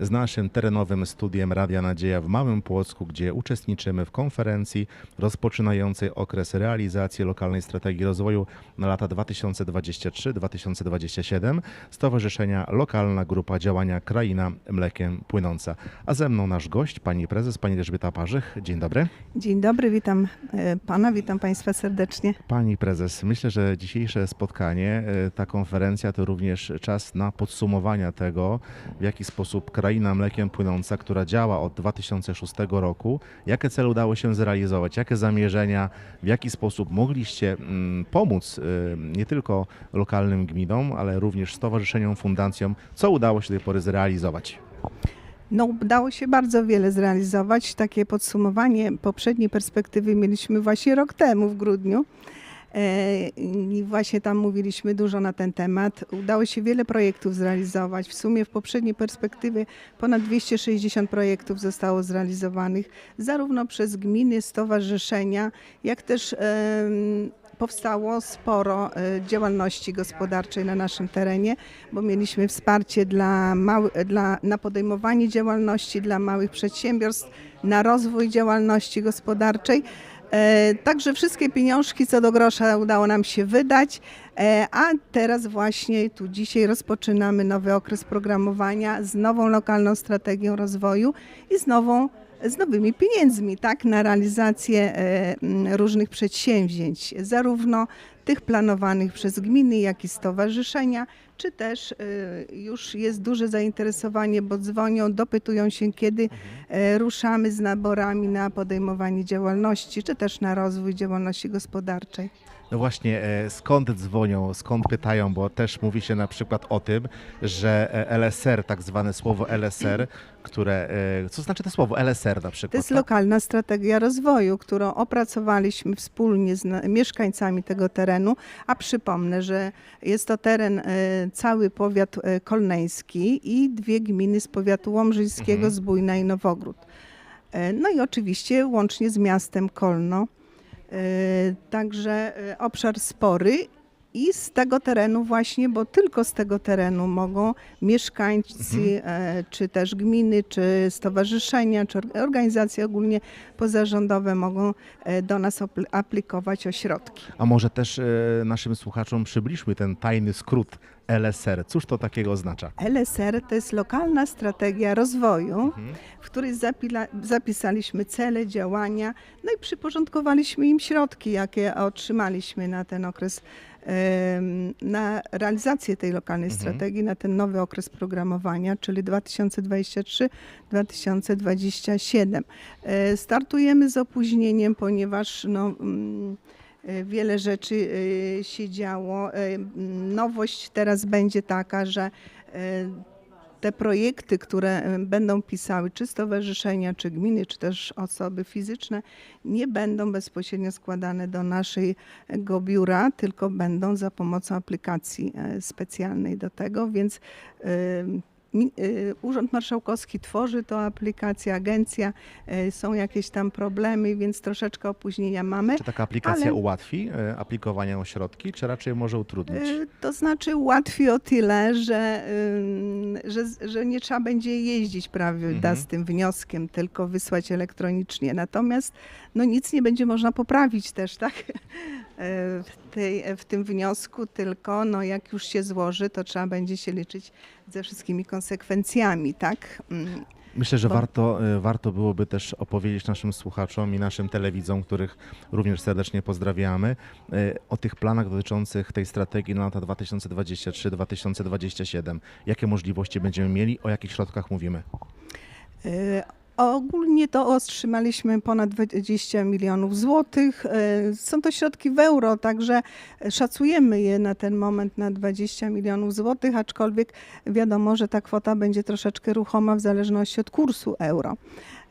z naszym terenowym studiem Radia Nadzieja w Małym Płocku, gdzie uczestniczymy w konferencji rozpoczynającej okres realizacji lokalnej strategii rozwoju na lata 2023-2027 Stowarzyszenia Lokalna Grupa Działania Kraina Mlekiem Płynąca. A ze mną nasz gość, pani prezes, pani Elżbieta Parzych. Dzień dobry. Dzień dobry, witam e, pana, witam państwa serdecznie. Pani prezes, myślę, że dzisiejsze spotkanie, e, ta konferencja to również czas na podsumowania tego, w jaki sposób kraina mlekiem płynąca, która działa od 2006 roku, jakie cele udało się zrealizować, jakie zamierzenia, w jaki sposób mogliście mm, pomóc e, nie tylko lokalnym gminom, ale również stowarzyszeniom, fundacjom, co udało się do tej pory zrealizować. No, udało się bardzo wiele zrealizować. Takie podsumowanie poprzedniej perspektywy mieliśmy właśnie rok temu w grudniu. E, I właśnie tam mówiliśmy dużo na ten temat. Udało się wiele projektów zrealizować. W sumie w poprzedniej perspektywie ponad 260 projektów zostało zrealizowanych zarówno przez gminy, stowarzyszenia, jak też powstało sporo e, działalności gospodarczej na naszym terenie, bo mieliśmy wsparcie dla mały, dla, na podejmowanie działalności dla małych przedsiębiorstw, na rozwój działalności gospodarczej. E, Także wszystkie pieniążki co do grosza udało nam się wydać, e, a teraz właśnie tu dzisiaj rozpoczynamy nowy okres programowania z nową lokalną strategią rozwoju i z nową z nowymi pieniędzmi, tak, na realizację e, różnych przedsięwzięć, zarówno tych planowanych przez gminy, jak i stowarzyszenia, czy też e, już jest duże zainteresowanie, bo dzwonią, dopytują się, kiedy e, ruszamy z naborami na podejmowanie działalności, czy też na rozwój działalności gospodarczej. No właśnie, e, skąd dzwonią, skąd pytają, bo też mówi się na przykład o tym, że e, LSR, tak zwane słowo LSR, które, e, co znaczy to słowo LSR na przykład? To jest tak? lokalna strategia rozwoju, którą opracowaliśmy wspólnie z mieszkańcami tego terenu, a przypomnę, że jest to teren cały powiat kolneński i dwie gminy z powiatu łomżyńskiego, Mhm. Zbójna i Nowogród. No i oczywiście łącznie z miastem Kolno. E, Także e, obszar spory i z tego terenu właśnie, bo tylko z tego terenu mogą mieszkańcy, e, czy też gminy, czy stowarzyszenia, czy or- organizacje ogólnie pozarządowe mogą e, do nas aplikować o środki. A może też e, naszym słuchaczom przybliżmy ten tajny skrót LSR. Cóż to takiego oznacza? LSR to jest lokalna strategia rozwoju, Mhm. w której zapisaliśmy cele, działania, no i przyporządkowaliśmy im środki, jakie otrzymaliśmy na ten okres, na realizację tej lokalnej Mhm. strategii, na ten nowy okres programowania, czyli 2023-2027. E, Startujemy z opóźnieniem, ponieważ no, mm, e, wiele rzeczy e, się działo. Nowość teraz będzie taka, że te projekty, które e, będą pisały czy stowarzyszenia, czy gminy, czy też osoby fizyczne, nie będą bezpośrednio składane do naszego biura, tylko będą za pomocą aplikacji e, specjalnej do tego, więc Urząd Marszałkowski tworzy tą aplikację, agencja, e, są jakieś tam problemy, więc troszeczkę opóźnienia mamy. Czy taka aplikacja Ale- ułatwi e, aplikowanie o środki, czy raczej może utrudnić? Y, To znaczy łatwiej o tyle, że, że, że nie trzeba będzie jeździć prawda, Mhm. z tym wnioskiem, tylko wysłać elektronicznie. Natomiast no, nic nie będzie można poprawić też, tak? E, W, tej, w tym wniosku, tylko no, jak już się złoży, to trzeba będzie się liczyć ze wszystkimi konsekwencjami, tak? Mm, Myślę, że bo- warto, e, warto byłoby też opowiedzieć naszym słuchaczom i naszym telewidzom, których również serdecznie pozdrawiamy, e, o tych planach dotyczących tej strategii na lata 2023-2027. Jakie możliwości będziemy mieli, o jakich środkach mówimy? Ogólnie to otrzymaliśmy ponad 20 milionów złotych. E, Są to środki w euro, także szacujemy je na ten moment na 20 milionów złotych, aczkolwiek wiadomo, że ta kwota będzie troszeczkę ruchoma w zależności od kursu euro.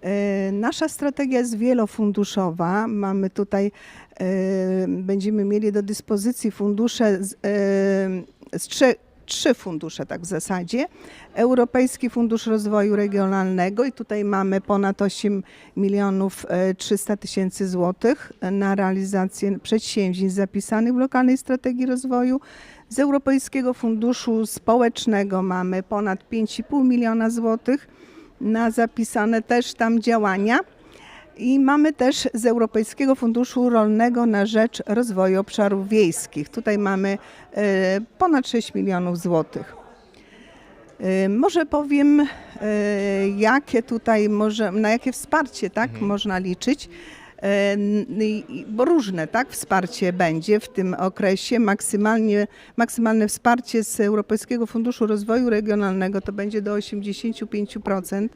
E, Nasza strategia jest wielofunduszowa. Mamy tutaj, e, będziemy mieli do dyspozycji fundusze z, z trzech trzy fundusze tak w zasadzie. Europejski Fundusz Rozwoju Regionalnego i tutaj mamy ponad 8 milionów e, 300 tysięcy złotych na realizację przedsięwzięć zapisanych w lokalnej strategii rozwoju. Z Europejskiego Funduszu Społecznego mamy ponad 5,5 miliona złotych na zapisane też tam działania. I mamy też z Europejskiego Funduszu Rolnego na rzecz rozwoju obszarów wiejskich. Tutaj mamy e, ponad 6 milionów złotych. E, Może powiem, e, jakie tutaj może, na jakie wsparcie tak, można liczyć. Bo różne tak, wsparcie będzie w tym okresie. Maksymalnie, maksymalne wsparcie z Europejskiego Funduszu Rozwoju Regionalnego to będzie do 85%.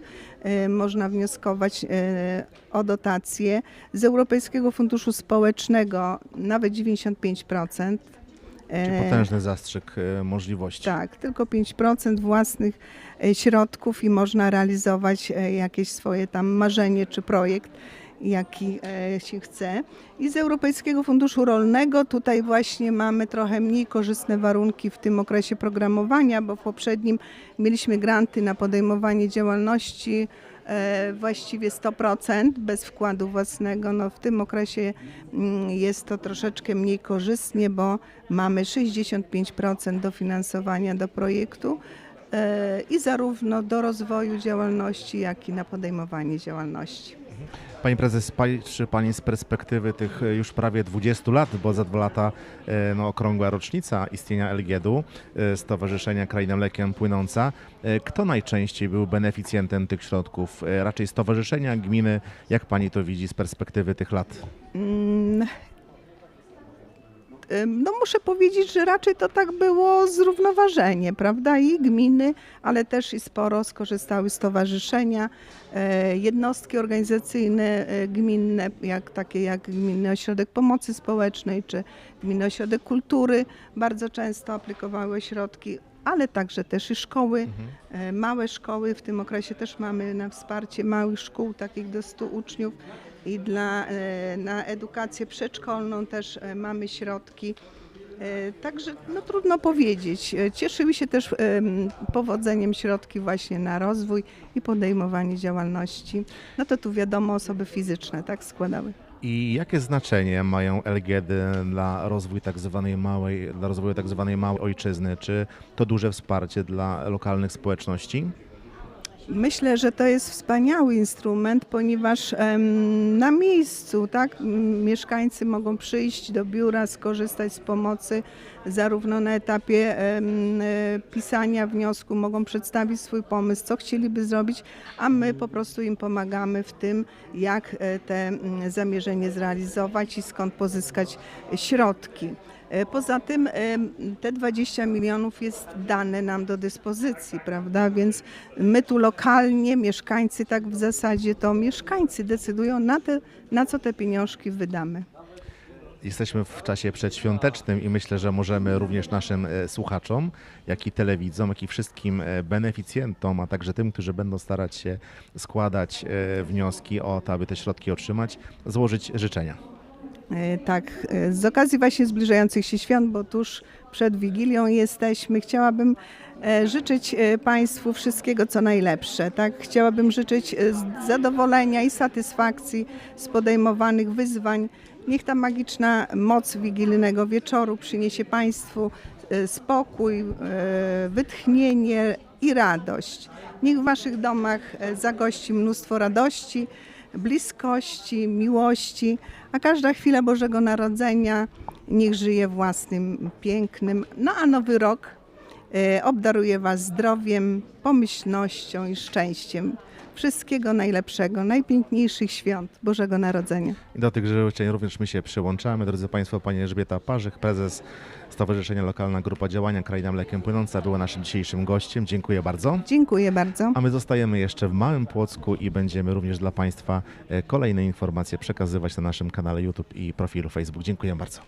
E, Można wnioskować e, o dotacje. Z Europejskiego Funduszu Społecznego nawet 95%. Czyli E, potężny zastrzyk możliwości. tak, tylko 5% własnych środków i można realizować jakieś swoje tam marzenie czy projekt, jaki e, się chce. I z Europejskiego Funduszu Rolnego tutaj właśnie mamy trochę mniej korzystne warunki w tym okresie programowania, bo w poprzednim mieliśmy granty na podejmowanie działalności e, właściwie 100% bez wkładu własnego. No, w tym okresie mm, jest to troszeczkę mniej korzystnie, bo mamy 65% dofinansowania do projektu e, i zarówno do rozwoju działalności, jak i na podejmowanie działalności. Pani prezes, patrzy Pani z perspektywy tych e, już prawie 20 lat, bo za dwa lata e, no, okrągła rocznica istnienia LGD-u, e, Stowarzyszenia Kraina Mlekiem Płynąca. Kto najczęściej był beneficjentem tych środków? Raczej stowarzyszenia, gminy? Jak Pani to widzi z perspektywy tych lat? No muszę powiedzieć, że raczej to tak było zrównoważenie, prawda? I gminy, ale też i sporo skorzystały stowarzyszenia, e, jednostki organizacyjne e, gminne, jak takie jak Gminny Ośrodek Pomocy Społecznej czy Gminny Ośrodek Kultury bardzo często aplikowały środki, ale także też i szkoły, e, małe szkoły. W tym okresie też mamy na wsparcie małych szkół, takich do 100 uczniów i dla, e, na edukację przedszkolną też e, mamy środki. E, Także no, trudno powiedzieć. Cieszyły się też em, powodzeniem środki właśnie na rozwój i podejmowanie działalności. No to tu wiadomo osoby fizyczne tak składały. I jakie znaczenie mają LGD dla rozwoju tak zwanej małej, dla rozwoju tak zwanej małej ojczyzny? Czy to duże wsparcie dla lokalnych społeczności? Myślę, że to jest wspaniały instrument, ponieważ na miejscu tak, mieszkańcy mogą przyjść do biura, skorzystać z pomocy zarówno na etapie e, pisania wniosku, mogą przedstawić swój pomysł, co chcieliby zrobić, a my po prostu im pomagamy w tym, jak e, te zamierzenie zrealizować i skąd pozyskać środki. E, Poza tym te 20 milionów jest dane nam do dyspozycji, prawda? Więc my tu lokalnie, mieszkańcy, tak w zasadzie to mieszkańcy decydują na, te, na co te pieniążki wydamy. Jesteśmy w czasie przedświątecznym i myślę, że możemy również naszym e, słuchaczom, jak i telewidzom, jak i wszystkim e, beneficjentom, a także tym, którzy będą starać się składać wnioski o to, aby te środki otrzymać, złożyć życzenia. E, Tak, e, z okazji właśnie zbliżających się świąt, bo tuż przed Wigilią jesteśmy, chciałabym e, życzyć Państwu wszystkiego, co najlepsze. Tak? Chciałabym życzyć zadowolenia i satysfakcji z podejmowanych wyzwań. Niech ta magiczna moc wigilijnego wieczoru przyniesie Państwu spokój, wytchnienie i radość. Niech w Waszych domach zagości mnóstwo radości, bliskości, miłości, a każda chwila Bożego Narodzenia niech żyje własnym pięknym. No a nowy rok obdaruje Was zdrowiem, pomyślnością i szczęściem. Wszystkiego najlepszego, najpiękniejszych świąt Bożego Narodzenia. I do tych życzeń również my się przyłączamy. Drodzy Państwo, Pani Elżbieta Parzych, prezes Stowarzyszenia Lokalna Grupa Działania Kraina Mlekiem Płynąca była naszym dzisiejszym gościem. Dziękuję bardzo. Dziękuję bardzo. A my zostajemy jeszcze w Małym Płocku i będziemy również dla Państwa e, kolejne informacje przekazywać na naszym kanale YouTube i profilu Facebook. Dziękuję bardzo.